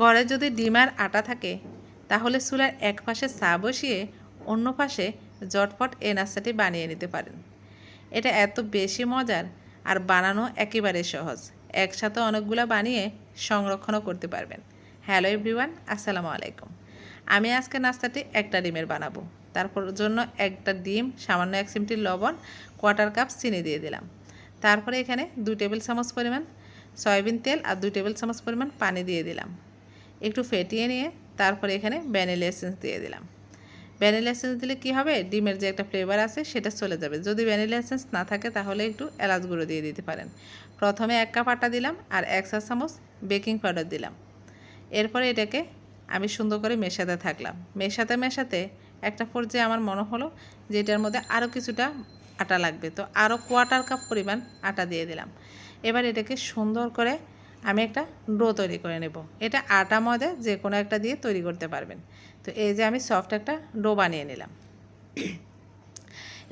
ঘরে যদি ডিমার আটা থাকে, তাহলে চুলার এক পাশে চা বসিয়ে অন্য পাশে জটপট এই নাস্তাটি বানিয়ে নিতে পারেন। এটা এত বেশি মজার আর বানানো একেবারে সহজ। একসাথে অনেকগুলো বানিয়ে সংরক্ষণও করতে পারবেন। হ্যালো এভরিওয়ান, আসসালামু আলাইকুম। আমি আজকে নাস্তাটি একটা ডিমের বানাবো। তারপর জন্য একটা ডিম, সামান্য এক চিমটি লবণ কোয়ার্টার কাপ চিনি দিয়ে দিলাম। তারপরে এখানে দুই টেবিল চামচ পরিমাণ সয়াবিন তেল আর দুই টেবিল চামচ পরিমাণ পানি দিয়ে দিলাম। একটু ফেটিয়ে নিয়ে তারপরে এখানে ভ্যানিলা এসেন্স দিয়ে দিলাম। ভ্যানিলা এসেন্স দিলে কী হবে? ডিমের যে একটা ফ্লেভার আছে সেটা চলে যাবে। যদি ভ্যানিলা এসেন্স না থাকে তাহলে একটু এলাচ গুঁড়ো দিয়ে দিতে পারেন। প্রথমে এক কাপ আটা দিলাম আর এক চা চামচ বেকিং পাউডার দিলাম। এরপরে এটাকে আমি সুন্দর করে মেশাতে থাকলাম। মেশাতে মেশাতে একটা পর্যায়ে আমার মনে হলো যে এটার মধ্যে আরও কিছুটা আটা লাগবে। তো আরও কোয়াটার কাপ পরিমাণ আটা দিয়ে দিলাম। এবার এটাকে সুন্দর করে আমি একটা ডো তৈরি করে নেব। এটা আটা, ময়দা যে কোনো একটা দিয়ে তৈরি করতে পারবেন। তো এই যে আমি সফট একটা ডো বানিয়ে নিলাম।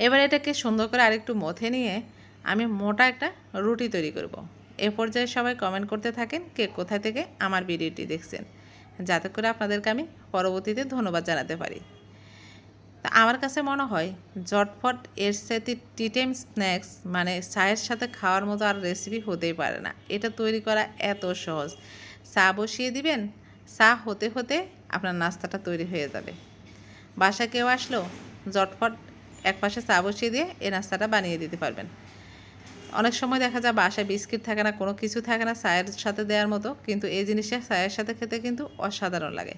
এবার এটাকে সুন্দর করে আরেকটু মথে নিয়ে আমি মোটা একটা রুটি তৈরি করব। এ পর্যায়ে সবাই কমেন্ট করতে থাকেন কে কোথায় থেকে আমার ভিডিওটি দেখছেন। যাতে করে আপনাদেরকে আমি পরবর্তীতে ধন্যবাদ জানাতে পারি। তা আমার কাছে মনে হয় জটফট এর সাথে টিটেম স্ন্যাক্স মানে চায়ের সাথে খাওয়ার মতো আর রেসিপি হতেই পারে না। এটা তৈরি করা এত সহজ। চা বসিয়ে দিবেন, চা হতে হতে আপনার নাস্তাটা তৈরি হয়ে যাবে। বাসা কেউ আসলো জটফট এক পাশে চা বসিয়ে দিয়ে এই নাস্তাটা বানিয়ে দিতে পারবেন। অনেক সময় দেখা যায় বাসায় বিস্কিট থাকে না, কোনো কিছু থাকে না, চায়ের সাথে দেওয়ার মতো, কিন্তু এই জিনিসটা চায়ের সাথে খেতে কিন্তু অসাধারণ লাগে।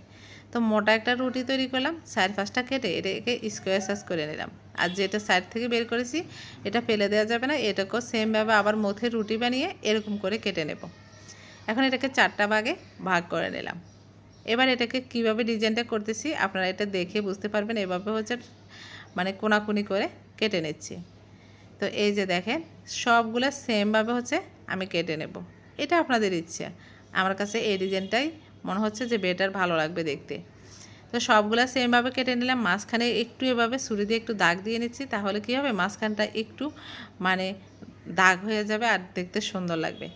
তো মোটা একটা রুটি তৈরি করলাম চার পাঁচটা কেটে এটাকে স্কোয়ার সাইজ করে নিলাম। আর যেটা সাইড থেকে বের করেছি, এটা ফেলে দেওয়া যাবে না, এটাকেও সেমভাবে আবার মথে রুটি বানিয়ে এরকম করে কেটে নেব। এখন এটাকে চারটা ভাগে ভাগ করে নিলাম। এবার এটাকে কীভাবে ডিজাইনটা করতেছি, আপনারা এটা দেখে বুঝতে পারবেন, এভাবে হচ্ছে মানে কোনাকুনি করে কেটে নিচ্ছি। তো এই যে দেখেন, সবগুলো সেমভাবে হচ্ছে আমি কেটে নেব। এটা আপনাদের ইচ্ছে। আমার কাছে এই ডিজাইনটাই মনে হচ্ছে যে বেটার ভালো লাগবে দেখতে। তো সবগুলো সেমভাবে কেটে নিলাম। মাঝখানে একটু এভাবে ছুরি দিয়ে একটু দাগ দিয়ে নিচ্ছি, তাহলে কী হবে? মাঝখানটা একটু মানে দাগ হয়ে যাবে আর দেখতে সুন্দর লাগবে।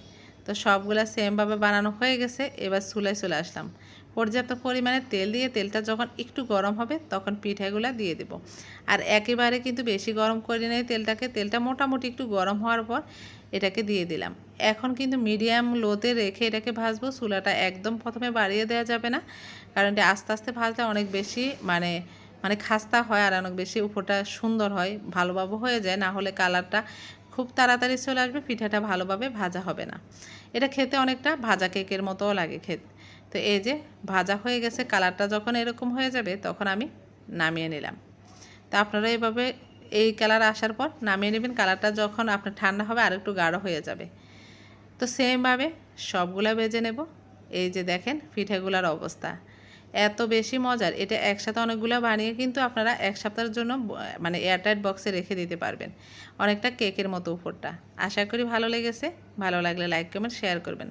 তো সবগুলো সেমভাবে বানানো হয়ে গেছে। এবার চুলায় চলে আসলাম। পর্যাপ্ত পরিমাণে তেল দিয়ে তেলটা যখন একটু গরম হবে, তখন পিঠাগুলো দিয়ে দেব। আর একেবারে কিন্তু বেশি গরম করে নেই তেলটাকে, তেলটা মোটামুটি একটু গরম হওয়ার পর এটাকে দিয়ে দিলাম। এখন কিন্তু মিডিয়াম লোতে রেখে এটাকে ভাজবো, চুলাটা একদম প্রথমে বাড়িয়ে দেওয়া যাবে না, কারণ এটা আস্তে আস্তে ভাজলে অনেক বেশি মানে মানে খাস্তা হয় আর অনেক বেশি উপরটা সুন্দর হয়, ভালোভাবে হয়ে যায়, না হলে কালারটা খুব তাড়াতাড়ি চলে আসবে, পিঠাটা ভালোভাবে ভাজা হবে না। এটা খেতে অনেকটা ভাজা কেকের মতোও লাগে খেতে। তো এই যে ভাজা হয়ে গেছে, কালারটা যখন এরকম হয়ে যাবে তখন আমি নামিয়ে নিলাম। তো আপনারা এইভাবে এই কালার আসার পর নামিয়ে নেবেন, কালারটা যখন আপনার ঠান্ডা হবে আর একটু গাঢ় হয়ে যাবে। তো সেমভাবে সবগুলা বেজে নেব। এই যে দেখেন পিঠেগুলার অবস্থা। এত বেশি মজার। এটা একসাথে অনেকগুলো বানিয়ে কিন্তু আপনারা এক সপ্তাহের জন্য মানে এয়ারটাইট বক্সে রেখে দিতে পারবেন। অনেকটা কেকের মতো উপরটা। আশা করি ভালো লেগেছে। ভালো লাগলে লাইক কমেন্ট শেয়ার করবেন।